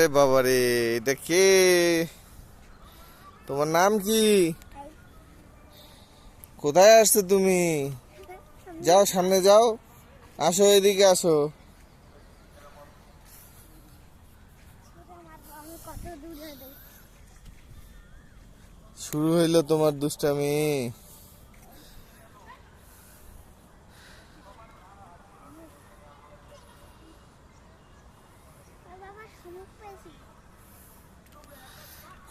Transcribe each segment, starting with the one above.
আরে বাবারে, এটা কে? তোমার নাম কি? কোথায় আসছো তুমি? যাও, সামনে যাও। আসো, এদিকে আসো। শুরু হইল তোমার দুষ্টামি।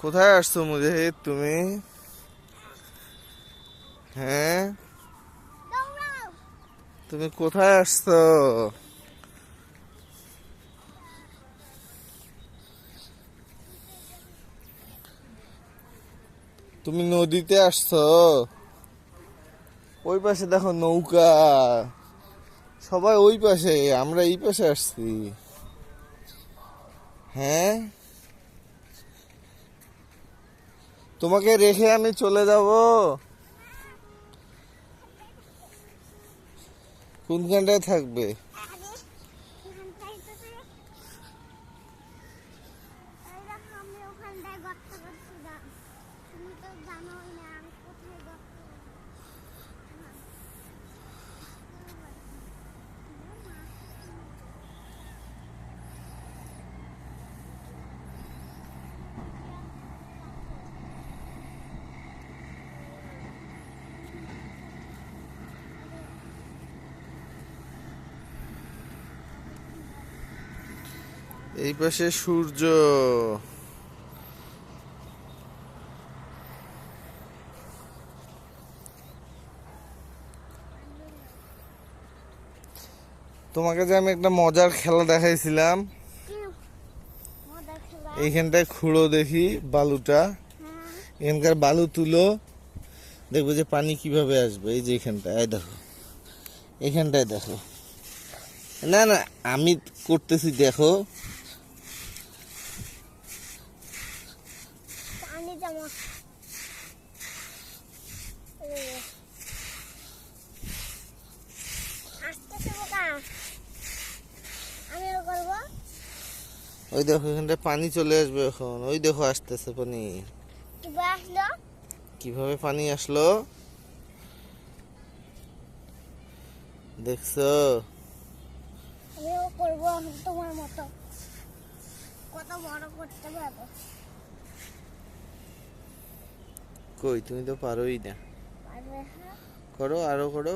কোথায় আসছো মুজাহিদ তুমি? হ্যাঁ? তুমি কোথায় আসছো? তুমি নদীতে আসছো? ওই পাশে দেখো নৌকা। সবাই ওই পাশে, আমরা এই পাশে আসছি। হ্যাঁ? তোমাকে রেখে আমি চলে যাব। কোনখানটায় থাকবে? জানোই না আমি কোথায় গর্ত এই পাশে সূর্য। তোমাকে যে আমি একটা মজার খেলা দেখাইছিলাম, এইখানটায় খুঁড়ো দেখি বালুটা। এখানকার বালু তুলো, দেখব যে পানি কীভাবে আসবে। এই যে এখানটায় দেখো। এখানটায় দেখো। না না, আমি করতেছি, দেখো। পানি জমা ওই দেখো এখানটায় পানি চলে আসবে এখন। ওই দেখো আসতেছে পানি। কীভাবে পানি আসলো? দেখছ? আমিও করব আমি তোমার মতো। কত বড় করতে পারব? কই? তুমি তো পারোই না। করো, আরও করো।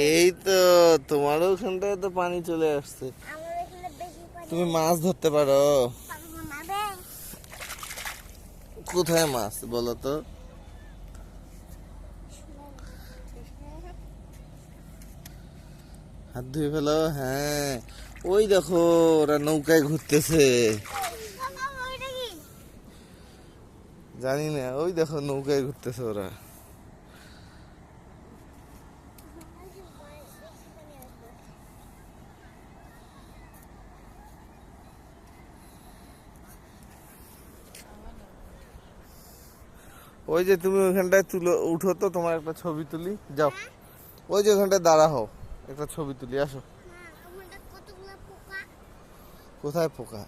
এই তো, তোমারও ওখানটায় তো পানি চলে আসছে। তুমি মাছ ধরতে পারো। কোথায় মাছ, বলো তো? হাত ধুয়ে ফেলো হ্যাঁ। ওই দেখো, ওরা নৌকায় ঘুরতেছে। জানি না ওই দেখো নৌকায় ঘুরতেছে ওরা। ওই যে তুমি ওইখানটায় তুলো, উঠো তো, তোমার একটা ছবি তুলি, যাও। ওই যে ওখানটায় দাঁড়া হও একটা ছবি তুলি, আসো না, আমাদের কতগুলো পোকা কোথায় পোকা?